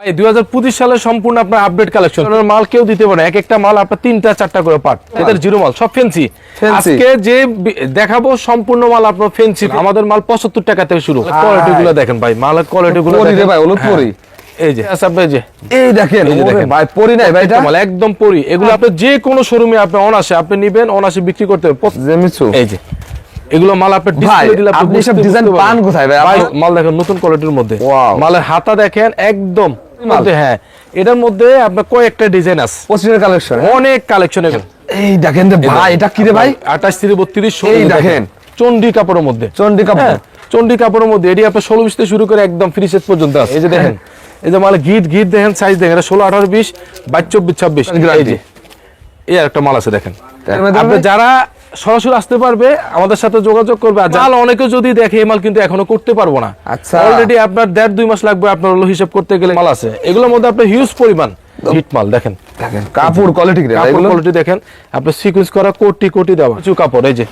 এই দুই হাজার পঁচিশ সালে সম্পূর্ণ আপনার আপডেট কালেকশন মাল কেউ দিতে পারে এক একটা মাল আপনার তিনটা চারটা করে পার্ট এদের জিরো মাল সব ফেন্সি আজকে যে দেখাবো সম্পূর্ণ মাল আপনার ফেন্সি আমাদের মাল পঁচাত্তর টাকা থেকে শুরু। কোয়ালিটি গুলো দেখেন ভাই মালের কোয়ালিটি গুলো। ভাই, হলুদ হ্যাঁ। পরি। এই যে আচ্ছা যে। এই দেখেন। ভাই পরি নাই ভাই এটা? একদম পরি। এগুলো আপনি যে কোনো শোরুমে আপনি অনাসে আপনি নিবেন অনাসে বিক্রি করতে হবে। এই যে। এগুলো মাল আপনি ডিসপ্লে দিলে আপনি এসব ডিজাইন পান কোথায় ভাই? মাল দেখেন নতুন কোয়ালিটির মধ্যে। মালের হাতা দেখেন একদম হ্যাঁ এটার মধ্যে আপনার কয়েকটা ডিজাইন আছে। পঁচিশের কালেকশন অনেক কালেকশন এই দেখেন ভাই এটা কি রে ভাই? আঠাশ থেকে বত্রিশ এই দেখেন। চন্ডি কাপড়ের মধ্যে। চন্ডি কাপড়। হ্যাঁ চন্ডি কাপড়ের মধ্যে। এটি আপনার ষোলো বিশ থেকে শুরু করে একদম ফ্রি সেট পর্যন্ত আছে। এই যে দেখেন। এই যে মালে গিট গিট দেখেন সাইজ দেখেন এটা ষোলো আঠারো বিশ বাইশ চব্বিশ ছাব্বিশ। এই। যে। এই একটা মাল আছে দেখেন। আপনি যারা সরাসরি আসতে পারবে আমাদের সাথে যোগাযোগ করবে। আর জাল অনেকে যদি দেখে মাল কিন্তু এখনও করতে পারব না। আচ্ছা। অলরেডি আপনার দেড় দুই মাস লাগবে আপনার হিসাব করতে গেলে মাল আছে। এগুলোর মধ্যে আপনার হিউজ পরিমাণ। হিট মাল দেখেন। দেখেন। কাপড় কোয়ালিটি কাপড় কোয়ালিটি দেখেন সিকোয়েন্স করা কোটি কোটি দেওয়া। কিছু কাপড় এই যে।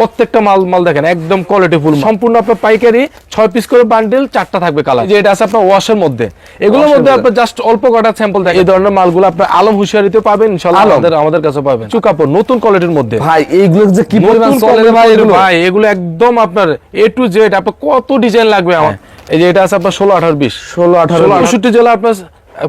প্রত্যেকটা মাল মাল দেখেন একদম কোয়ালিটি ফুল সম্পূর্ণ আপনার পাইকারি ছয় পিস করে বান্ডেল চারটা থাকবে কালার যে এটা আছে আপনার ওয়াশের মধ্যে। এগুলোর মধ্যে। আপনার জাস্ট অল্প কটা স্যাম্পল থাকে এই ধরনের মালগুলো আপনার আলম হুশিয়ারিতে পাবেন ইনশাআল্লাহ আমাদের আমাদের কাছে পাবেন। কিছু কাপড় নতুন কোয়ালিটির মধ্যে। ভাই এইগুলো যে কি পরিমাণ চলে ভাই এগুলো? ভাই এগুলো একদম আপনার এ টু জেড আপনার কত ডিজাইন লাগবে আমার? এই যে এটা আছে আপনার ষোলো আঠারো বিশ। ষোলো আঠারো জেলা আপনার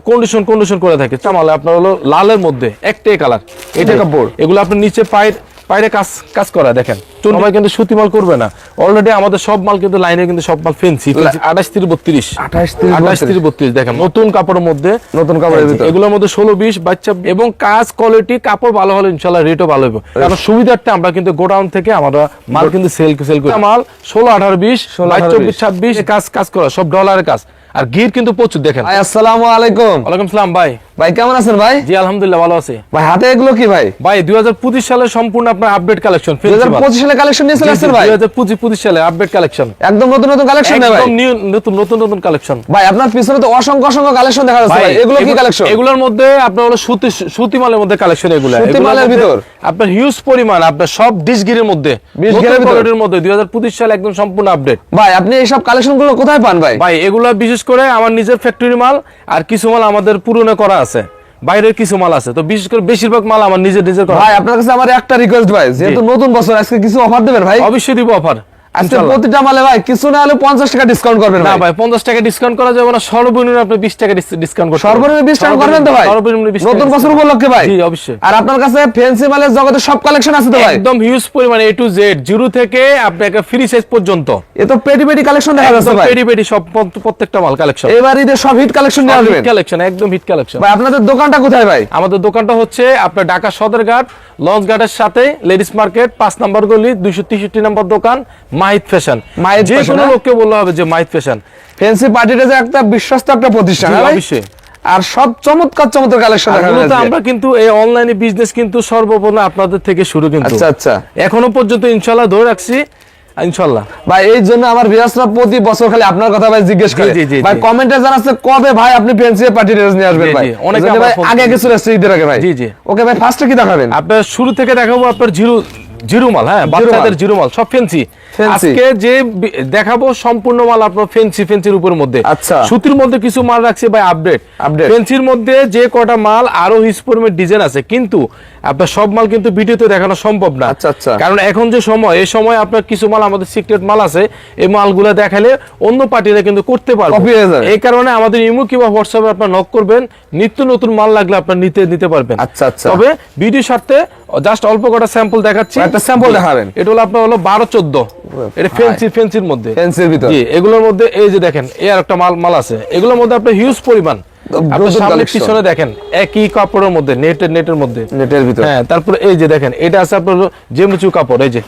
কন্ডিশন কন্ডিশন করে থাকে। চামালে আপনার হলো লালের মধ্যে একটাই কালার এটা কাপড় এগুলো আপনার নিচে পায়ের পায়ের কাজ কাজ করা দেখেন। সবাই কিন্তু সুতি মাল করবে না। অলরেডি আমাদের সব মাল কিন্তু লাইনে কিন্তু সব মাল ফেন্সি আঠাশ থেকে বত্রিশ। 28 থেকে আঠাশ 32 বত্রিশ দেখেন নতুন কাপড়ের মধ্যে। নতুন কাপড়ের ভিতর। এগুলোর মধ্যে ষোলো বিশ বাচ্চা এবং কাজ কোয়ালিটি কাপড় ভালো হলে ইনশাল্লাহ রেটও ভালো হবে কারণ সুবিধার্থে আমরা কিন্তু গোডাউন থেকে আমরা মাল কিন্তু সেল সেল করি। মাল ষোলো আঠারো বিশ 16, বাইশ 18, চব্বিশ ছাব্বিশ কাজ কাজ করা সব ডলারের কাজ। আর গির কিন্তু প্রচুর দেখেন। আসসালামু আলাইকুম। ওয়ালাইকুম সালাম ভাই। ভাই কেমন আছেন ভাই? জি আলহামদুলিল্লাহ ভালো আছি। ভাই হাতে এগুলো কি ভাই? ভাই দুই হাজার পঁচিশ সালে সম্পূর্ণ আপনার আপডেট কালেকশন দুই হাজার পঁচিশ সালে কালেকশন নিয়ে চলে আসছেন ভাই? দুই হাজার পঁচিশ পঁচিশ সালে আপডেট কালেকশন একদম নতুন নতুন কালেকশন ভাই? একদম নতুন নতুন নতুন কালেকশন ভাই আপনার পিছনে তো অসংখ্য অসংখ্য কালেকশন দেখা যাচ্ছে ভাই এগুলো কি কালেকশন এগুলোর মধ্যে আপনার হলো সুতি সুতি মালের মধ্যে কালেকশন এগুলো। সুতি মালের ভিতর? আপনার হিউজ পরিমাণ আপনার সব ডিশগিরের মধ্যে? কোয়ালিটির মধ্যে দুই হাজার পঁচিশ সালে একদম সম্পূর্ণ আপডেট ভাই আপনি এইসব কালেকশনগুলো কোথায় পান ভাই? ভাই এগুলা বিশেষ করে আমার নিজের ফ্যাক্টরি মাল আর কিছু মাল আমাদের পুরনো করা আছে। বাইরের কিছু মাল আছে। তো বিশেষ করে বেশিরভাগ মাল আমার নিজের নিজের করা। ভাই আপনার কাছে আমার একটা রিকোয়েস্ট ভাই যেহেতু নতুন বছর আজকে কিছু অফার দেবেন ভাই? অবশ্যই দিব অফার আজকে প্রতিটা মালে ভাই কিছু না হলে পঞ্চাশ টাকা ডিসকাউন্ট করবেন না ভাই। ভাই পঞ্চাশ টাকা ডিসকাউন্ট করা যাবে না সর্বনিম্ন আপনি বিশ টাকা ডিসকাউন্ট করতে সর্বনিম্ন বিশ টাকা করবেন তো ভাই? সর্বনিম্ন বিশ নতুন বছর উপলক্ষে ভাই? জি অবশ্যই। আর আপনার কাছে ফেন্সি মালের জগতে সব কালেকশন আছে তো ভাই? একদম হিউজ পরিমাণে এ টু জেড জিরো থেকে আপনাকে ফ্রি সাইজ পর্যন্ত। এ তো পেটি পেটি কালেকশন দেখা যাচ্ছে ভাই। পেডি পেডি সব প্রত্যেকটা মাল কালেকশন এবার ঈদের সব হিট কালেকশন নিয়ে আসবেন কালেকশন একদম হিট কালেকশন ভাই আপনাদের দোকানটা কোথায় ভাই? আমাদের দোকানটা হচ্ছে আপনার ঢাকা সদরঘাট লঞ্চ ঘাটের সাথে লেডিস মার্কেট পাঁচ নম্বর গলি দুইশো তেষট্টি নম্বর দোকান মাহিদ ফ্যাশন। মাহিদ যে কোনো হ্যাঁ? লোককে বললে হবে যে মাহিদ ফ্যাশন। ফেন্সি পার্টিটা যে একটা বিশ্বস্ত একটা প্রতিষ্ঠান? অবশ্যই। আর সব চমৎকার চমৎকার কালেকশন আমরা কিন্তু এই অনলাইনে বিজনেস কিন্তু সর্বপ্রথম আপনাদের থেকে শুরু কিন্তু। আচ্ছা আচ্ছা। এখনও পর্যন্ত ইনশাল্লাহ ধরে রাখছি ইনশাল্লাহ ভাই এই জন্য আমার বিরাসরা প্রতি বছর খালি আপনার কথা ভাই জিজ্ঞেস করে। ভাই কমেন্টে জানাচ্ছে কবে ভাই আপনি ফেন্সি পার্টি ড্রেস নিয়ে আসবেন ভাই? অনেকে ভাই আগে করে। কিছু রেস্ট ঈদের আগে ভাই। জি, জি। ওকে ভাই ফার্স্টে কি দেখাবেন? আপনার শুরু থেকে দেখাবো আপনার জিরো জিরো মাল হ্যাঁ বাচ্চাদের জিরো মাল সব ফেন্সি। আজকে যে দেখাবো সম্পূর্ণ মাল আপনার ফেন্সি ফেন্সির উপর মধ্যে আচ্ছা। সুতির মধ্যে কিছু মাল রাখছে ভাই আপডেট Update। ফেন্সির মধ্যে যে কটা মাল আরও হিসপরিমের ডিজাইন আছে কিন্তু আপনার সব মাল কিন্তু ভিডিওতে দেখানো সম্ভব না আচ্ছা, আচ্ছা। কারণ এখন যে সময় এই সময় আপনার কিছু মাল আমাদের সিক্রেট মাল আছে এই মালগুলো দেখালে অন্য পার্টিরা কিন্তু করতে পারবে। এই কারণে আমাদের ইমো কিংবা হোয়াটসঅ্যাপে আপনার নক করবেন নিত্য নতুন মাল লাগলে আপনার নিতে নিতে পারবেন আচ্ছা, আচ্ছা। তবে ভিডিও সাথে জাস্ট অল্প কটা স্যাম্পল দেখাচ্ছি একটা স্যাম্পল দেখাবেন। এটা হলো আপনার হলো বারো চোদ্দ এটা ফেন্সি ফেন্সির মধ্যে। ফেন্সির ভিতর। জি এগুলোর মধ্যে এই যে দেখেন এই আর একটা মাল মাল আছে। এগুলোর মধ্যে আপনার হিউজ পরিমাণ। সামনে পিছনে দেখেন একই কাপড়ের মধ্যে নেটের নেটের মধ্যে। নেটের ভিতর। হ্যাঁ তারপরে এই যে দেখেন এটা আছে আপনার জেমুচু কাপড় এই যে।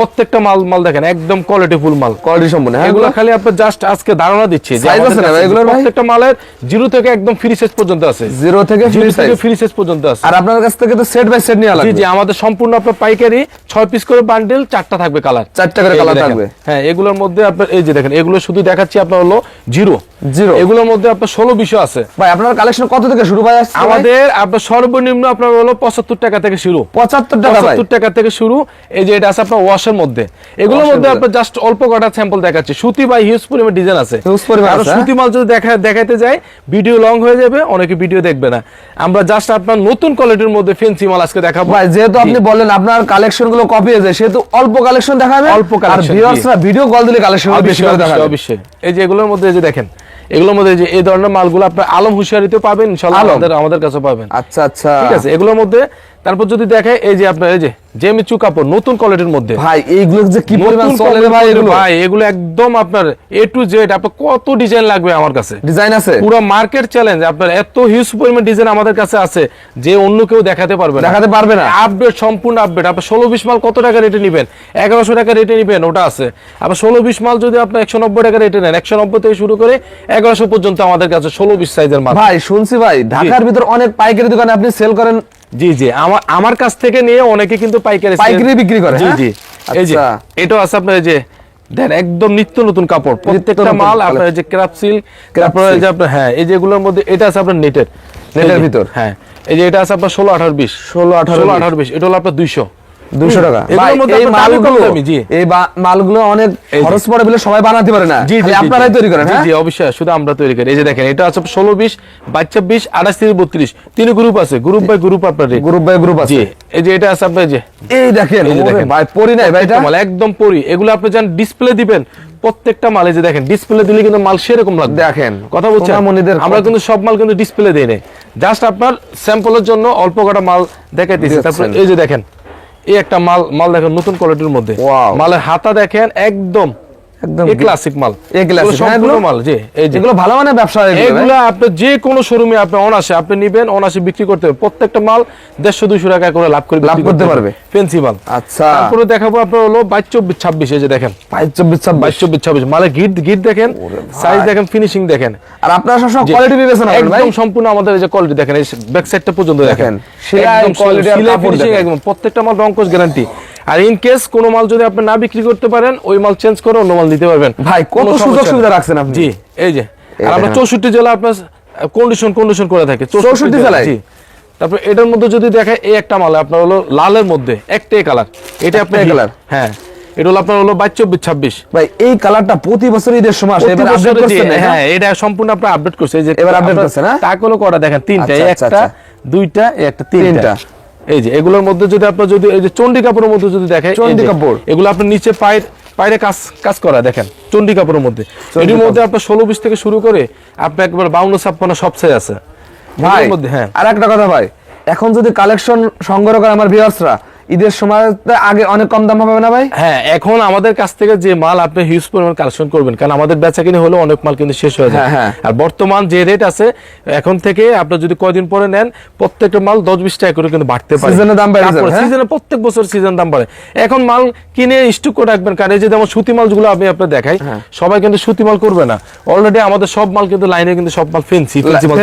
প্রত্যেকটা মাল মাল দেখেন একদম কোয়ালিটি ফুল মাল। কোয়ালিটি সম্পূর্ণ হ্যাঁ এগুলো খালি আপনার জাস্ট আজকে ধারণা দিচ্ছি আমাদের আছে না এগুলোর প্রত্যেকটা মালের জিরো থেকে একদম ফ্রি সাইজ পর্যন্ত আছে। জিরো থেকে ফ্রি সাইজ ফ্রি সাইজ পর্যন্ত আছে। আর আপনার কাছ থেকে তো সেট বাই সেট নিয়ে জি লাগবে। জি আমাদের সম্পূর্ণ আপনার পাইকারি ছয় পিস করে বান্ডেল চারটা থাকবে কালার চারটা করে কালার থাকবে। হ্যাঁ এগুলোর মধ্যে আপনার এই যে দেখেন এগুলো শুধু দেখাচ্ছি আপনার হলো জিরো Zero। এগুলোর মধ্যে আপনার ষোলো বিষয় আছে। ভাই আপনার কালেকশন কত থেকে শুরু ভাই আমাদের আপনার সর্বনিম্ন আপনার হলো পঁচাত্তর টাকা থেকে শুরু। পঁচাত্তর টাকা পঁচাত্তর টাকা থেকে শুরু। এই যে এটা আছে আপনার ওয়াশের মধ্যে। এগুলোর মধ্যে। আপনার জাস্ট অল্প কটা স্যাম্পল দেখাচ্ছি। সুতি বা হিউজ পরিমাণ ডিজাইন আছে। পরিমাণ আছে, হ্যাঁ? সুতি মাল যদি দেখা দেখাইতে যায় ভিডিও লং হয়ে যাবে অনেকে ভিডিও দেখবে না। আমরা জাস্ট আপনার নতুন কোয়ালিটির মধ্যে ফেন্সি মাল আজকে দেখাবো। ভাই যেহেতু আপনি বললেন আপনার কালেকশনগুলো কপি হয়ে যায় সেহেতু অল্প কালেকশন দেখাবে অল্প ভিউয়ার্সরা ভিডিও কল দিলে কালেকশন বেশি অবশ্যই করে দেখাবে অবশ্যই। এই যে এগুলোর মধ্যে এই যে দেখেন এগুলোর মধ্যে যে এই ধরনের মালগুলো আপনি আলম হুশিয়ারিতে পাবেন ইনশাআল্লাহ আমাদের আমাদের কাছে পাবেন। আচ্ছা আচ্ছা। ঠিক আছে এগুলোর মধ্যে তারপর যদি দেখে এই যে আপনার এই যে জেমিচু কাপড় নতুন কোয়ালিটির মধ্যে। ভাই এইগুলো যে কি পরিমাণ চলে রে ভাই এগুলো। ভাই এগুলো একদম আপনার এ টু জেড আপনার কত ডিজাইন লাগবে আমার কাছে। ডিজাইন আছে? পুরো মার্কেট চ্যালেঞ্জ আপনার এত হিউজ পরিমাণ ডিজাইন আমাদের কাছে আছে যে অন্য কেউ দেখাতে পারবে না। দেখাতে পারবে না। আপডেট সম্পূর্ণ আপডেট আপনার ষোলো বিশ মাল কত টাকা রেটে নিবেন? এগারোশো টাকা রেটে নিবেন ওটা আছে। আবার ষোলো বিশ মাল যদি আপনি একশো নব্বই টাকা রেটে নেন একশো নব্বই থেকে শুরু করে এগারোশো পর্যন্ত আমাদের কাছে ষোলো বিশ সাইজের মাল। ভাই শুনছি ভাই ঢাকার ভিতর অনেক পাইকারি দোকানে আপনি সেল করেন জি জি। আমার আমার কাছ থেকে নিয়ে অনেকে কিন্তু পাইকারি পাইকারি বিক্রি করে, জি হ্যাঁ? জি। এই যে এটা এটাও আছে আপনার এই যে দেন একদম নিত্য নতুন কাপড় প্রত্যেকটা মাল আপনার যে ক্রাফট সিল্ক Craft তারপরে যে আপনার হ্যাঁ এই যেগুলোর মধ্যে এটা আছে আপনার নেটের। নেটের ভিতর। হ্যাঁ। এই যে এটা আছে আপনার ষোলো আঠারো বিশ। 16, 18, ষোলো 20 আঠারো বিশ এটা হলো আপনার দুইশো। টাকা। এই মালগুলো এই মালগুলো অনেক খরচ পড়ে বলে সবাই বানাতে পারে না। জি জি জি, আপনারাই তৈরি করেন জি, হ্যাঁ? অবশ্যই শুধু আমরা তৈরি করি। এই যে দেখেন এটা আছে ষোলো বিশ বাচ্চা বিশ আঠাশ থেকে বত্রিশ। তিন গ্রুপ আছে গ্রুপ বাই গ্রুপ আপনার গ্রুপ বাই গ্রুপ আছে। এই যে এটা আছে আপনার যে। এই দেখেন এই দেখেন। ভাই পরি নাই ভাই এটা? মাল একদম পরি। এগুলো আপনি যান ডিসপ্লে দিবেন প্রত্যেকটা মাল যে দেখেন ডিসপ্লে দিলে কিন্তু মাল সেরকম লাগবে। দেখেন, কথা বলছেন? আমরা কিন্তু সব মাল কিন্তু ডিসপ্লে দেই নাই। জাস্ট আপনার স্যাম্পলের জন্য অল্প কটা মাল দেখাইতেছি। দিচ্ছেন। তারপর এই যে দেখেন এই একটা মাল মাল দেখেন নতুন কোয়ালিটির মধ্যে. মালের হাতা দেখেন একদম একদম ক্লাসিক মাল। হ্যাঁ, সম্পূর্ণ মাল জি এই যে। ভালো মানে ব্যবসা এগুলো, আপনি যে কোনো শোরুমে আপনি অনাসে আপনি নিবেন অনাসে বিক্রি করতে হবে। প্রত্যেকটা মাল দেড়শো দুইশো টাকা করে লাভ করে লাভ করতে পারবে। ফেন্সি মাল। আচ্ছা। তারপরে দেখাবো আপনার হলো বাইশ চব্বিশ ছাব্বিশ এই যে দেখেন। বাইশ চব্বিশ ছাব্বিশ। বাইশ চব্বিশ ছাব্বিশ মালের গিট গিট দেখেন সাইজ দেখেন ফিনিশিং দেখেন। আর আপনারা সবসময় কোয়ালিটি বিবেচনা একদম সম্পূর্ণ আমাদের এই যে কোয়ালিটি দেখেন এই ব্যাক সাইডটা পর্যন্ত দেখেন। সেলাই একদম প্রত্যেকটা মাল রংকোশ গ্যারান্টি আর ইন কেস কোন মাল যদি আপনি না বিক্রি করতে পারেন ওই মাল চেঞ্জ করে অন্য মাল দিতে পারবেন ভাই, কত কোনো সুযোগ সুবিধা রাখছেন আপনি। জি এই যে আর আমরা। চৌষট্টি জেলা আপনার কন্ডিশন কন্ডিশন করে থাকে 64 জেলায়? জি তারপর এটার মধ্যে যদি দেখেন এই একটা মাল আপনার হলো লালের মধ্যে একটাই কালার এটা আপনার colour? হ্যাঁ এটা হলো আপনার হলো বাইশ চব্বিশ ছাব্বিশ ভাই এই কালারটা প্রতি বছর ঈদের সময় আসে এবার আপডেট করছেন হ্যাঁ এটা সম্পূর্ণ আপনার আপডেট করছে এই যে এবার আপডেট করছে না? টাকগুলো করা দেখেন তিনটা আচ্ছা, আচ্ছা, একটা আচ্ছা। দুইটা একটা তিনটা। এই যে এগুলোর মধ্যে যদি আপনার যদি এই যে চন্ডি কাপড়ের মধ্যে যদি দেখেন চন্ডি কাপড়। এগুলো আপনার নিচে পায়ের পায়ের কাজ কাজ করা দেখেন চন্ডি কাপড়ের মধ্যে। এটির এর মধ্যে আপনার ষোলো বিশ থেকে শুরু করে আপনি একবার বাউন্ন ছাপ্পান্ন সব চাই আছে। ভাই মধ্যে হ্যাঁ। আর একটা কথা ভাই এখন যদি কালেকশন সংগ্রহ করে আমার ভিউয়ার্সরা ঈদের সময় আগে অনেক কম দাম হবে না ভাই? হ্যাঁ এখন আমাদের কাছ থেকে যে মাল আপনি হিউজ পরিমাণ কালেকশন করবেন কারণ আমাদের বেচা কিনে হলে অনেক মাল কিন্তু শেষ হয়ে যায়। হ্যাঁ, হ্যাঁ। আর বর্তমান যে রেট আছে এখন থেকে আপনি যদি কয়দিন পরে নেন প্রত্যেকটা মাল দশ বিশ টাকা করে কিন্তু বাড়তে পারে। এ দাম বেড়ে যাবে, হ্যাঁ? সিজনে প্রত্যেক বছর সিজন দাম বাড়ে। এখন মাল কিনে স্টক করে রাখবেন কারণ এই যে যেমন সুতি মালগুলো আমি আপনার দেখাই। সবাই কিন্তু সুতি মাল করবে না। অলরেডি আমাদের সব মাল কিন্তু লাইনে কিন্তু সব মাল ফেন্সি ফেন্সি মাল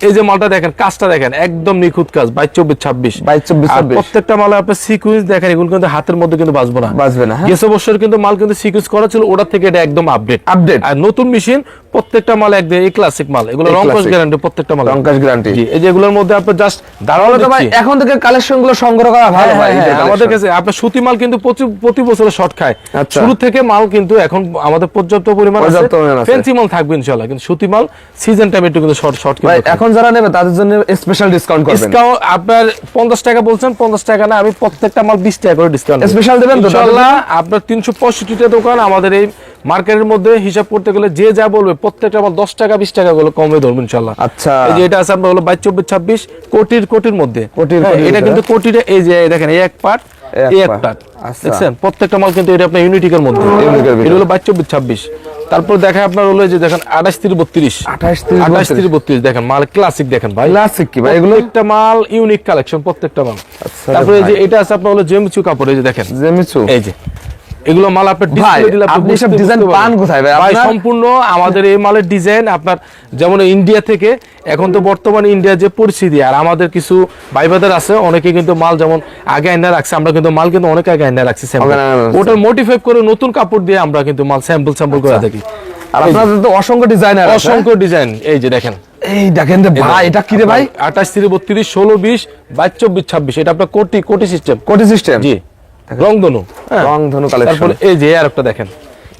এই যে মালটা দেখেন কাজটা দেখেন একদম নিখুঁত কাজ বাইশ চব্বিশ ছাব্বিশ। 22, 24, আর 26 প্রত্যেকটা মালে আপনার সিকুয়েন্স দেখেন এগুলো কিন্তু হাতের মধ্যে কিন্তু বাঁচবো না। বাঁচবে না, হ্যাঁ? গেছে বছর কিন্তু মাল কিন্তু সিকুয়েন্স করা ছিল ওটার থেকে এটা একদম আপডেট Update। আর নতুন মেশিন প্রত্যেকটা মাল একদম এই ক্লাসিক মাল এগুলো রংকশ গ্যারান্টি প্রত্যেকটা মাল। রংকশ guarantee। জি এই যে এগুলোর মধ্যে আপনার জাস্ট তাহলে তো ভাই এখন থেকে কালেকশনগুলো সংগ্রহ করা ভালো ভাই হ্যাঁ, আমাদের কাছে আপনার সুতি মাল কিন্তু প্রতি- বছরে শর্ট খায়। আচ্ছা। শুরু থেকে মাল কিন্তু এখন আমাদের পর্যাপ্ত পরিমাণ আছে। ফেন্সি মাল থাকবে ইনশাআল্লাহ কিন্তু সুতি মাল সিজন টাইম একটু কিন্তু শর্ট শর্ট কিন্তু এখন যারা নেবে তাদের জন্য স্পেশাল ডিসকাউন্ট করবেন ডিসকাউন্ট আপনার পঞ্চাশ টাকা বলছেন পঞ্চাশ টাকা না আমি প্রত্যেকটা মাল বিশ টাকা করে ডিসকাউন্ট Special দেবেন তো? ইনশাল্লাহ আপনার তিনশো পঁয়ষট্টিটা দোকান আমাদের এই মার্কেটের মধ্যে হিসাব করতে গেলে যে যা বলবে প্রত্যেকটা মাল দশ টাকা বিশ টাকা গুলো কমে ধরবেন ইনশাল্লাহ আচ্ছা। এই যে এটা আছে আপনার হলো বাইশ চব্বিশ ছাব্বিশ কোটির কোটির মধ্যে কোটির হ্যাঁ, এটা। কিন্তু কোটিটা এই যে দেখেন এই এক পার্ট এই এক। পার্ট আচ্ছা। দেখছেন প্রত্যেকটা মাল কিন্তু এটা আপনার ইউনিটিকের মধ্যে এটা হলো বাইশ চব্বিশ ছাব্বিশ তারপর দেখেন আপনার হলো যে দেখেন আঠাশ তিরিশ বত্রিশ। 28 30 আঠাশ 32 তিরিশ বত্রিশ দেখেন মাল ক্লাসিক দেখেন ভাই। ক্লাসিক কি ভাই? এগুলো একটা মাল ইউনিক কালেকশন প্রত্যেকটা মাল। আচ্ছা তারপরে যে এটা আছে আপনার হলো জেমিচু কাপড় এই যে দেখেন। জেমিচু। এই যে। এগুলো মাল আপনার আপনি সব পারবেন। পান কোথায় ভাই? ভাই আপনার- সম্পূর্ণ আমাদের এই মালের ডিজাইন আপনার যেমন ইন্ডিয়া থেকে এখন তো বর্তমানে ইন্ডিয়ার যে পরিস্থিতি আর আমাদের কিছু ভাইবাদের আছে অনেকে কিন্তু মাল যেমন আগে আইনা রাখছে আমরা কিন্তু মাল কিন্তু অনেক আগে আইনা রাখছি। ওটা মোটিফাই করে নতুন কাপড় দিয়ে আমরা কিন্তু মাল স্যাম্পল স্যাম্পল করে থাকি। আর আপনাদের তো অসংখ্য ডিজাইনার অসংখ্য ডিজাইন এই যে দেখেন। এই দেখেন ভাই এটা কি রে ভাই? আঠাশ তিরিশ বত্রিশ ষোলো বিশ বাইশ চব্বিশ ছাব্বিশ এটা আপনার কোটি কোটি সিস্টেম কোটি সিস্টেম জি। রংধনু। হ্যাঁ। রংধনু কালেকশন এই যে আর একটা দেখেন।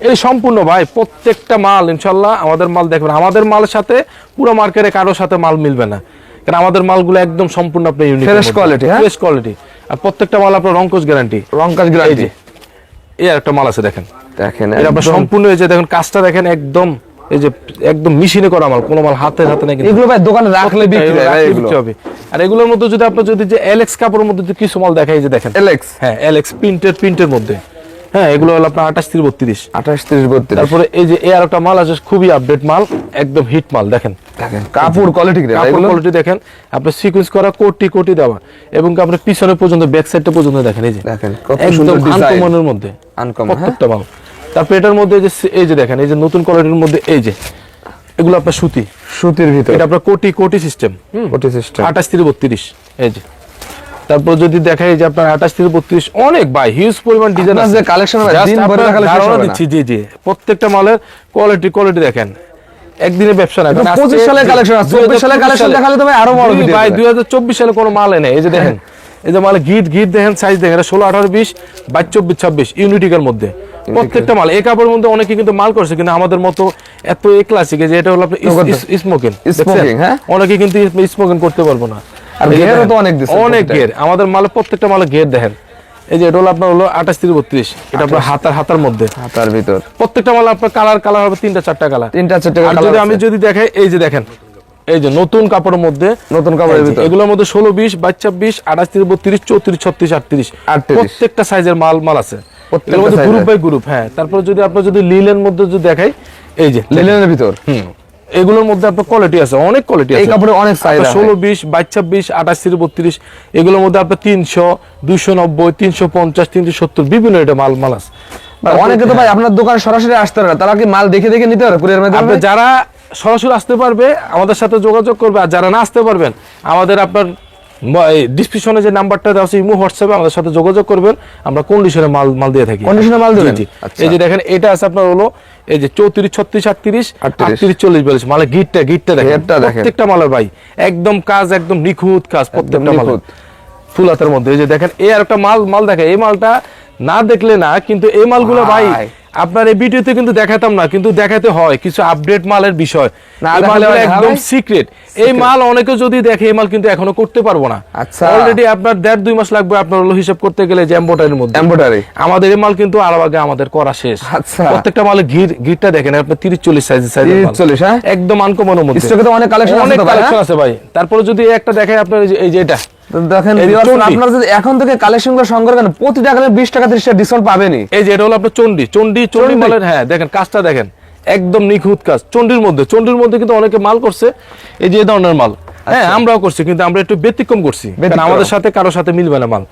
এই সম্পূর্ণ ভাই প্রত্যেকটা মাল ইনশাল্লাহ আমাদের মাল দেখবেন। আমাদের মালের সাথে পুরো মার্কেটে কারোর সাথে মাল মিলবে না। কারণ আমাদের মালগুলো একদম সম্পূর্ণ আপনার ইউনিক quality, হ্যাঁ? ফ্রেশ কোয়ালিটি আর প্রত্যেকটা মাল আপনার রংকোজ গ্যারান্টি রং গ্যারান্টি এই আর একটা মাল আছে দেখেন। দেখেন এটা আপনার সম্পূর্ণ এই যে দেখেন কাজটা দেখেন একদম এই যে একদম মেশিনে করা মাল কোনো মাল হাতে হাতে নাকি এগুলো ভাই দোকানে রাখলে বিক্রি হবে। আর এগুলোর মধ্যে যদি আপনার যদি যে এলএক্স কাপড়ের মধ্যে যদি কিছু মাল দেখাই যে দেখেন। এলেক্স হ্যাঁ এলএক্স প্রিন্টের প্রিন্টের মধ্যে। হ্যাঁ এগুলো হলো আপনার আঠাশ তিরিশ বত্রিশ। আঠাশ তিরিশ বত্রিশ। তারপরে এই যে এর একটা মাল আছে খুবই আপডেট মাল একদম হিট মাল দেখেন। দেখেন কাপড় কোয়ালিটি কাপড় কোয়ালিটি দেখেন আপনার সিকোয়েন্স করা কোটি কোটি দেওয়া। এবং কি আপনার পিছনে পর্যন্ত ব্যাক সাইডটা পর্যন্ত দেখেন এই যে। দেখেন, একদম সুন্দর আনকমনের মধ্যে Uncommon, হ্যাঁ? প্রত্যেকটা মাল। তারপর এটার মধ্যে এই যে এই যে দেখেন এই যে নতুন কোয়ালিটির মধ্যে এই যে এগুলো আপনার সুতি। সুতির ভিতর। এটা আপনার কোটি কোটি সিস্টেম কোটি সিস্টেম আঠাশ থেকে বত্রিশ এই যে। তারপর যদি দেখাই যে আপনার আঠাশ থেকে বত্রিশ অনেক ভাই হিউজ পরিমাণ ডিজাইন ভরে রাখলে শেষ দিচ্ছি জি জি। প্রত্যেকটা মালের কোয়ালিটি কোয়ালিটি দেখেন। একদিনে ব্যবসা না আজকে 25 সালের collection আছে, 24 সালের 2024 collection দেখালে তো ভাই আরও বড় ভাই। দুই হাজার চব্বিশ সালে কোনো মাল এনে এই যে দেখেন এই যে মালে গিট গিট দেখেন সাইজ দেখেন এটা ষোলো আঠারো বিশ বাইশ চব্বিশ ছাব্বিশ ইউনিটিকের মধ্যে। প্রত্যেকটা মাল এই কাপড়ের মধ্যে অনেকে কিন্তু মাল করছে কিন্তু আমাদের মতো এত এ ক্লাসিক যে এটা হলো আপনার স্মোকিং হ্যাঁ? অনেকে কিন্তু স্মোকিং করতে পারব না। আর দেখেন, তো অনেক দিছে অনেক প্রতিটা। আমাদের মালে প্রত্যেকটা মালে ঘের দেখেন। এই যে এটা হলো আপনার হলো আঠাশ থেকে বত্রিশ এটা আপনার হাতার হাতার মধ্যে। হাতার ভিতর। প্রত্যেকটা মাল আপনার কালার কালার হবে তিনটা চারটা কালার তিনটা চারটে আর যদি আমি যদি দেখাই এই যে দেখেন এই যে নতুন কাপড়ের মধ্যে নতুন কাপড়ের ভিতর। এগুলোর মধ্যে ষোলো বিশ বাইশ ছাব্বিশ আঠাশ তিরিশ বত্রিশ চৌত্রিশ ছত্রিশ আটত্রিশ। 38 প্রত্যেকটা সাইজের মাল মাল আছে। গ্রুপ বাই গ্রুপ হ্যাঁ। তারপর যদি আপনার যদি লিলের মধ্যে যদি দেখাই এই যে লিলেনের ভিতর? হুম। এগুলোর মধ্যে আপনার কোয়ালিটি আছে অনেক কোয়ালিটি আছে। এই কাপড়ে অনেক হয়। ষোলো বিশ বাইশ ছাব্বিশ আঠাশ তিরিশ বত্রিশ এগুলোর মধ্যে আপনার তিনশো দুইশো নব্বই তিনশো পঞ্চাশ তিনশো সত্তর বিভিন্ন এটা মাল মাল আছে। অনেকে তো ভাই আপনার দোকান সরাসরি আসতে পারে না। তারা কি মাল দেখে দেখে নিতে পারে কুরিয়ার মাধ্যমে? যারা সরাসরি আসতে পারবে আমাদের সাথে যোগাযোগ করবে আর যারা না আসতে পারবেন আমাদের আপনার ডিসক্রিপশনে যে নাম্বারটা দেওয়া আছে ইমো হোয়াটসঅ্যাপে আমাদের সাথে যোগাযোগ করবেন আমরা কন্ডিশনে মাল মাল দিয়ে থাকি এ মাল দিবেন? জি। আচ্ছা। এই যে দেখেন এটা আছে আপনার হলো এই যে চৌত্রিশ ছত্রিশ আটত্রিশ 38, আটত্রিশ চল্লিশ বিয়াল্লিশ মানে গিটটা গিটটা দেখেন প্রত্যেকটা মালের ভাই একদম কাজ একদম নিখুঁত কাজ প্রত্যেকটা নিখুঁত। ফুল হাতের মধ্যে এই যে দেখেন এই আর একটা মাল মাল দেখে এই মালটা না দেখলে না কিন্তু এই মালগুলো ভাই। আপনার এই ভিডিওতে কিন্তু দেখাতাম না কিন্তু দেখাতে হয় কিছু আপডেট মালের বিষয়। একদম সিক্রেট এই মাল অনেকে যদি দেখে এই মাল কিন্তু এখনও করতে পারব না। আচ্ছা। অলরেডি আপনার দেড় দুই মাস লাগবে আপনার হলো হিসাব করতে গেলে যে এম্বোটারির মধ্যে। এমব্রয়ডারি আমাদের এই মাল কিন্তু আরও আগে আমাদের করা শেষ। আচ্ছা। প্রত্যেকটা মালের ঘির ঘিরটা দেখেন আপনার তিরিশ চল্লিশ সাইজের সাইজ 30, 40, হ্যাঁ? একদম আনকমনের মধ্যে। স্টকে তো অনেক কালেকশন আছে অনেক ভাই কালেকশন হ্যাঁ? আছে ভাই। তারপরে যদি একটা দেখাই আপনার এই যে- এটা। দেখেন। আপনারা যদি এখন থেকে কালেকশনগুলো সংগ্রহ করেন প্রতি টাকা বিশ টাকা ত্রিশ টাকা ডিসকাউন্ট পাবেনই। এই যে এটা হলো আপনার চন্ডি চন্ডি চন্ডি মালের হ্যাঁ দেখেন কাজটা দেখেন। একদম নিখুঁত কাজ। চন্ডির মধ্যে চন্ডির মধ্যে কিন্তু অনেকে মাল করছে। এই যে এই ধরনের মাল। হ্যাঁ আমরাও করছি কিন্তু আমরা একটু ব্যতিক্রম করছি। আমাদের সাথে কারোর সাথে মিলবে না মাল।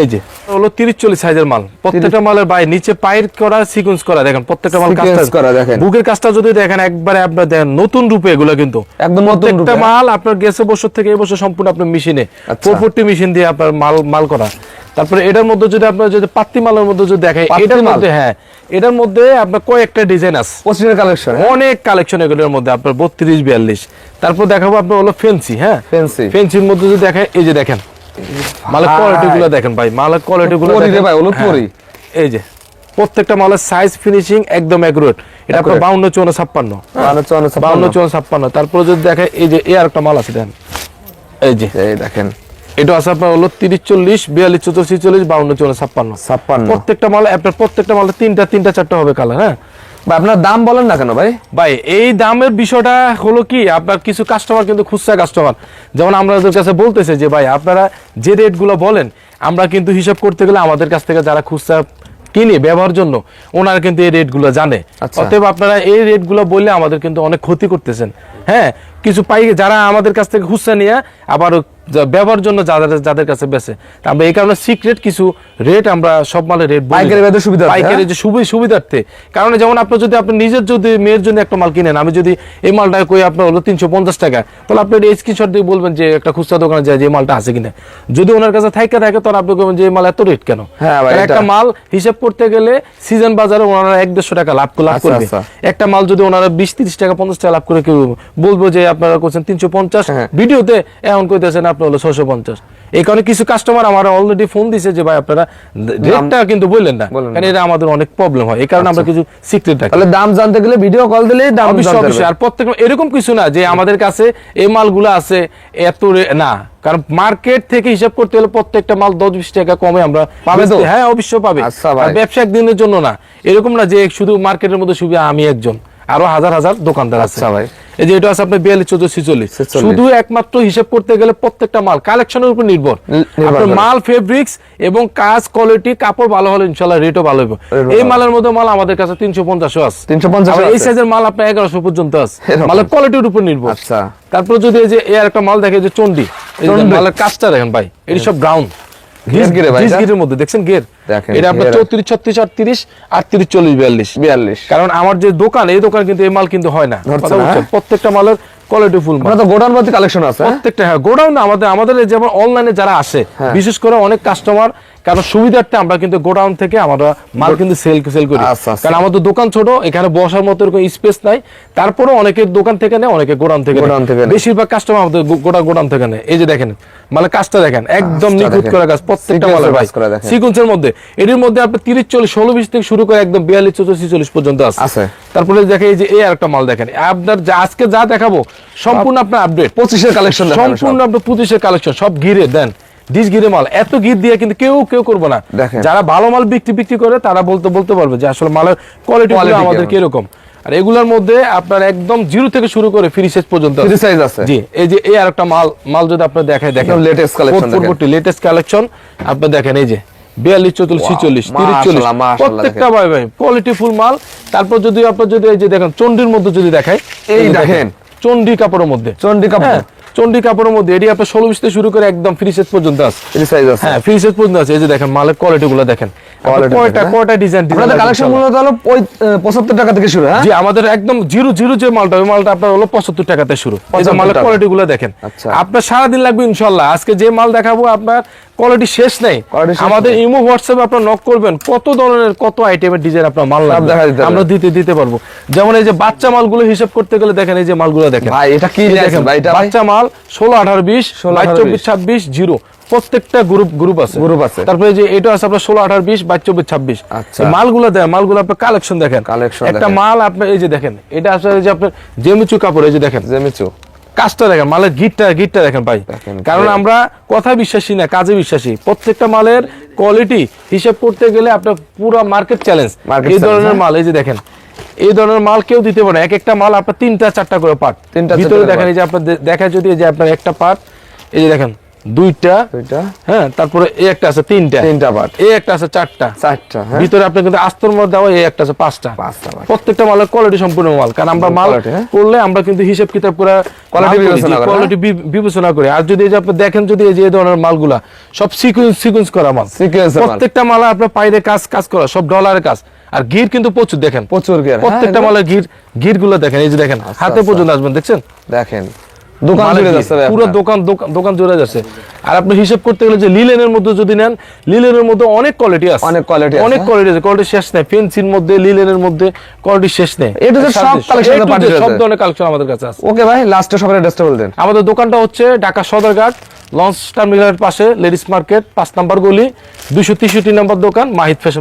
এই যে হলো তিরিশ চল্লিশ সাইজের মাল। প্রত্যেকটা মালের বাইরে নিচে পায়ের করা সিকুয়েন্স করা দেখেন প্রত্যেকটা মাল কাজ করা দেখেন। বুকের কাজটা যদি দেখেন একবারে আপনার দেখেন নতুন রূপে এগুলো কিন্তু। একদম নতুন রূপে। মাল আপনার গেছে বছর থেকে এই বছর সম্পূর্ণ আপনার মেশিনে প্রপার্টি ফোরফোরটি মেশিন দিয়ে আপনার মাল মাল করা। তারপরে এটার মধ্যে যদি আপনার যদি পাত্তি মালের মধ্যে যদি দেখেন এটার মধ্যে হ্যাঁ এটার মধ্যে আপনার কয়েকটা ডিজাইন আছে। পঁচিশের কালেকশন অনেক কালেকশন এগুলোর মধ্যে আপনার বত্রিশ বিয়াল্লিশ। তারপর দেখাবো আপনার হলো ফেন্সি হ্যাঁ? Fancy। ফেন্সির মধ্যে যদি দেখেন এই যে দেখেন মালের কোয়ালিটি গুলো দেখেন ভাই মালের কোয়ালিটি গুলো দেখেন। ভাই, হলুদ হ্যাঁ, পরি। এই যে প্রত্যেকটা মালের সাইজ ফিনিশিং একদম অ্যাকুরেট এটা আপনার। বাউন্ন চৌন্ন ছাপ্পান্ন। বাউন্ন, চুয়ান্ন, ছাপ্পান্ন। তারপরে যদি দেখে এই যে এ আর একটা মাল আছে দেখেন। এই যে। এই দেখেন। এটা আছে আপনার হলো তিরিশ চল্লিশ বিয়াল্লিশ চৌত্রিশ চল্লিশ বাউন্ন চৌন্ন ছাপ্পান্ন। ছাপ্পান্ন। প্রত্যেকটা মাল আপনার প্রত্যেকটা মালে তিনটা তিনটা চারটা হবে কালার হ্যাঁ? ভাই আপনার দাম বলেন না কেন ভাই? ভাই এই দামের বিষয়টা হলো কি আপনার কিছু কাস্টমার কিন্তু খুচরা কাস্টমার যেমন আমাদের কাছে বলতেছে যে ভাই আপনারা যে রেটগুলো বলেন আমরা কিন্তু হিসাব করতে গেলে আমাদের কাছ থেকে যারা খুচরা কিনে ব্যবহার জন্য ওনারা কিন্তু এই রেটগুলো জানে। আচ্ছা। অতএব আপনারা এই রেটগুলো বললে আমাদের কিন্তু অনেক ক্ষতি করতেছেন। হ্যাঁ কিছু পাই যারা আমাদের কাছ থেকে খুচরা নিয়ে আবার ব্যবহার জন্য যাদের যাদের কাছে বেছে আমরা এই কারণে সিক্রেট কিছু রেট আমরা সব মালের রেট পাইকারি সুবিধার্থে, পাইকারি হ্যাঁ? যে সুবি সুবিধার্থে কারণ যেমন আপনি যদি আপনি নিজের যদি মেয়ের জন্য একটা মাল কিনেন আমি যদি এই মালটা কই আপনার হলো তিনশো পঞ্চাশ টাকা তাহলে আপনি এই স্ক্রিনশট দিয়ে বলবেন যে একটা খুচরা দোকানে যায় যে মালটা আছে কিনা যদি ওনার কাছে থাকে থাকে তখন আপনি বলবেন যে এই মাল এত রেট কেন হ্যাঁ একটা মাল হিসাব করতে গেলে সিজন বাজারে ওনারা এক দেড়শো টাকা লাভ লাভ আচ্ছা, করবে আচ্ছা। একটা মাল যদি ওনারা বিশ তিরিশ টাকা পঞ্চাশ টাকা লাভ করে কেউ বলব যে আপনারা করছেন তিনশো পঞ্চাশ হ্যাঁ। ভিডিওতে এমন কইতেছেন আপনার হলো ছশো পঞ্চাশ। এই কারণে কিছু কাস্টমার আমার অলরেডি ফোন দিছে যে ভাই আপনারা রেটটা কিন্তু বললেন না। কারণ এটা আমাদের অনেক প্রবলেম হয়। এই কারণে আমরা কিছু সিক্রেট রাখি। তাহলে দাম জানতে গেলে ভিডিও কল দিলেই দাম অবশ্যই। আর প্রত্যেক এরকম কিছু না যে আমাদের কাছে এই মালগুলো আছে এত না। কারণ মার্কেট থেকে হিসাব করতে হলে প্রত্যেকটা মাল দশ বিশ টাকা কমে আমরা পাবে তো? হ্যাঁ অবশ্যই পাবে। আচ্ছা ব্যবসা একদিনের জন্য না। এরকম না যে শুধু মার্কেটের মধ্যে শুধু আমি একজন। আরও হাজার হাজার দোকানদার আছে। আচ্ছা ভাই। এই যে এটা আছে আপনার বিয়াল্লিশ চোদ্দ ছিচল্লিশ। শুধু একমাত্র হিসাব করতে গেলে প্রত্যেকটা মাল কালেকশনের উপর নির্ভর। আপনার মাল ফেব্রিক্স এবং কাজ কোয়ালিটি কাপড় ভালো হলে ইনশাল্লাহ রেটও ভালো হবে। ভালো। এই মালের মধ্যে মাল আমাদের কাছে তিনশো পঞ্চাশও আছে। 350 আবার এই সাইজের মাল আপনার এগারোশো পর্যন্ত আছে। মালের কোয়ালিটির উপর নির্ভর। আচ্ছা। তারপর যদি এই যে এর একটা মাল দেখে যে চন্ডি মালের কাজটা দেখেন ভাই এটি সব ব্রাউন ঘের ঘেরে ভাই মধ্যে দেখছেন গের? এটা আপনার চৌত্রিশ ছত্রিশ আটত্রিশ আটত্রিশ চল্লিশ বিয়াল্লিশ। বিয়াল্লিশ। কারণ আমার যে দোকান এই দোকান কিন্তু এই মাল কিন্তু হয় না? প্রত্যেকটা মালের কোয়ালিটি ফুল মাল। তো গোডাউন ভর্তি কালেকশন আছে হ্যাঁ? প্রত্যেকটা হ্যাঁ গোডাউন আমাদের আমাদের যেমন অনলাইনে যারা আসে হ্যাঁ। বিশেষ করে অনেক কাস্টমার কারণ সুবিধার্থে আমরা কিন্তু গোডাউন থেকে আমরা মাল কিন্তু সেল সেল করি। আচ্ছা, আচ্ছা। কারণ আমাদের দোকান ছোট এখানে বসার মতো এরকম স্পেস নাই। তারপরেও অনেকে দোকান থেকে নেয় অনেকে গোডাউন থেকে গোডাউন থেকে বেশিরভাগ কাস্টমার আমাদের গো- গোটা গোডাউন থেকে নেয়। এই যে দেখেন মানে কাজটা দেখেন একদম নিখুঁত করা কাজ প্রত্যেকটা মালের ভাই। সিকোয়েন্সের মধ্যে। এটির মধ্যে আপনি তিরিশ চল্লিশ ষোলো বিশ থেকে শুরু করে একদম বিয়াল্লিশ চৌচল্লিশ চল্লিশ পর্যন্ত আছে। আছে। তারপরে দেখে এই যে এই আরেকটা মাল দেখেন। আপনার আজকে যা দেখাবো সম্পূর্ণ আপনার আপডেট পঁচিশের কালেকশন সম্পূর্ণ আপনার পঁচিশের কালেকশন সব ঘিরে দেন। মাল। এত ঘির দিয়ে কিন্তু কেউ কেউ করবে না। যারা ভালো মাল বিক্রি বিক্রি করে তারা বলতে বলতে পারবে যে আসলে মালের কোয়ালিটি আমাদের কীরকম। আর এগুলোর মধ্যে আপনার একদম জিরো থেকে শুরু করে ফ্রি সাইজ পর্যন্ত ফ্রি সাইজ আছে। জি এই যে এই আরেকটা মাল মাল যদি আপনি দেখেন। একদম latest collection দেখেন। লেটেস্ট কালেকশন আপনি দেখেন এই যে বিয়াল্লিশ Wow, ছিচল্লিশ তিরিশ চল্লিশ। প্রত্যেকটা ভাই ভাই কোয়ালিটি ফুল মাল। তারপর যদি আপনার যদি এই যে দেখেন চন্ডির মধ্যে যদি দেখায় এই দেখেন। চন্ডি কাপড়ের মধ্যে। চন্ডি কাপড়। হ্যাঁ চন্ডি কাপড়ের মধ্যে এটি আপনার ষোলো বিশ থেকে শুরু করে একদম ফ্রি সেট পর্যন্ত আছে। ফ্রি সাইজ আছে। হ্যাঁ ফ্রি সেট পর্যন্ত আছে। এই যে দেখেন মালের কোয়ালিটি গুলো দেখেন। কয়টা দেখেন, কয়টা ডিজাইন আপনাদের কালেকশন মূলত হলো পঁই- আহ, পঁচাত্তর টাকা থেকে শুরু হ্যাঁ? জি আমাদের একদম জিরো জিরো যে মালটা ওই মালটা আপনার হলো পঁচাত্তর টাকাতে শুরু। এই যে মালের টাকা। দেখেন। আচ্ছা। লাগবে আজকে যে মাল দেখাবো আপনার কোয়ালিটি শেষ নেই। আমাদের ইমো হোয়াটসঅ্যাপে আপনার নক করবেন কত ধরনের কত আইটেমের ডিজাইন আপনার মাল লাগবে। আমরা দিতে দিতে পারব। যেমন এই যে বাচ্চা মালগুলো হিসাব করতে গেলে দেখেন এই যে মালগুলো দেখেন। ভাই, এটা কি দেখেন, ভাই, এটা বাচ্চা মাল ষোলো আঠারো বিশ 16, বাইশ 18, চব্বিশ ছাব্বিশ জিরো। প্রত্যেকটা গ্রুপ গ্রুপ আছে। Group আছে। তারপরে যে এটা আছে আপনার ষোলো আঠারো বিশ বাইশ চব্বিশ ছাব্বিশ। আচ্ছা। মালগুলো দেয় মালগুলো আপনার কালেকশন দেখেন। কালেকশন একটা মাল আপনার এই যে দেখেন এটা আসলে এই যে আপনার জেমিচু কাপড় এই যে দেখেন। জেমিচু। কাজটা দেখেন মালের গিটটা গিটটা দেখেন ভাই। কারণ আমরা কথা বিশ্বাসী না কাজে বিশ্বাসী। প্রত্যেকটা মালের কোয়ালিটি হিসাব করতে গেলে আপনার পুরো মার্কেট চ্যালেঞ্জ এই ধরনের হ্যাঁ। মাল এই যে দেখেন এই ধরনের মাল কেউ দিতে পারে। এক একটা মাল আপনার তিনটা চারটা করে পার্ট তিনটা, ভিতরে দেখেন এই যে আপনার দে- দেখায় যদি এই যে আপনার একটা পার্ট এই যে দেখেন দুইটা দুইটা হ্যাঁ তারপরে এই একটা আছে তিনটা তিনটা part। এই একটা আছে চারটা চারটা হ্যাঁ ভিতরে আপনি কিন্তু আস্তর মধ্যে দেওয়া এই একটা আছে পাঁচটা পাঁচটা। প্রত্যেকটা মালের কোয়ালিটি সম্পূর্ণ মাল কারণ আমরা মাল হ্যাঁ? করলে আমরা কিন্তু হিসাব কিতাব করে Quality বিবেচনা করে, কোয়ালিটি বিবেচনা করে আর যদি এই যে আপনি দেখেন যদি এই যে ধরনের মালগুলা সব সিকুয়েন্স সিকুয়েন্স করা মাল মাল। প্রত্যেকটা মাল আপনার পাইরে কাজ কাজ করা সব ডলারের কাজ আর গির কিন্তু প্রচুর দেখেন প্রচুর হ্যাঁ, প্রত্যেকটা। মালের গির গিরগুলো দেখেন এই যে দেখেন হাতে আচ্ছা। পর্যন্ত আসবেন দেখছেন দেখেন দোকান জুড়ে যাচ্ছে পুরো দোকান দোকান জুড়ে যাচ্ছে। আর আপনি হিসাব করতে গেলে যে লিলেনের মধ্যে যদি নেন লিলেনের মধ্যে অনেক কোয়ালিটি আছে। অনেক আছে, অনেক? কোয়ালিটি আছে। কোয়ালিটি শেষ নেই। ফেন্সির মধ্যে লিলেনের মধ্যে কোয়ালিটি শেষ নেই। to সব পাঠিয়ে সব ধরনের কালেকশন আমাদের কাছে আছে। ওকে ভাই লাস্টে সবার অ্যাড্রেসটা বলতেন আমাদের দোকানটা হচ্ছে ঢাকা সদরঘাট লঞ্চ টার্মিনালের পাশে লেডিস মার্কেট পাঁচ নাম্বার গলি দুইশো তেষট্টি নাম্বার দোকান মাহিদ ফ্যাশন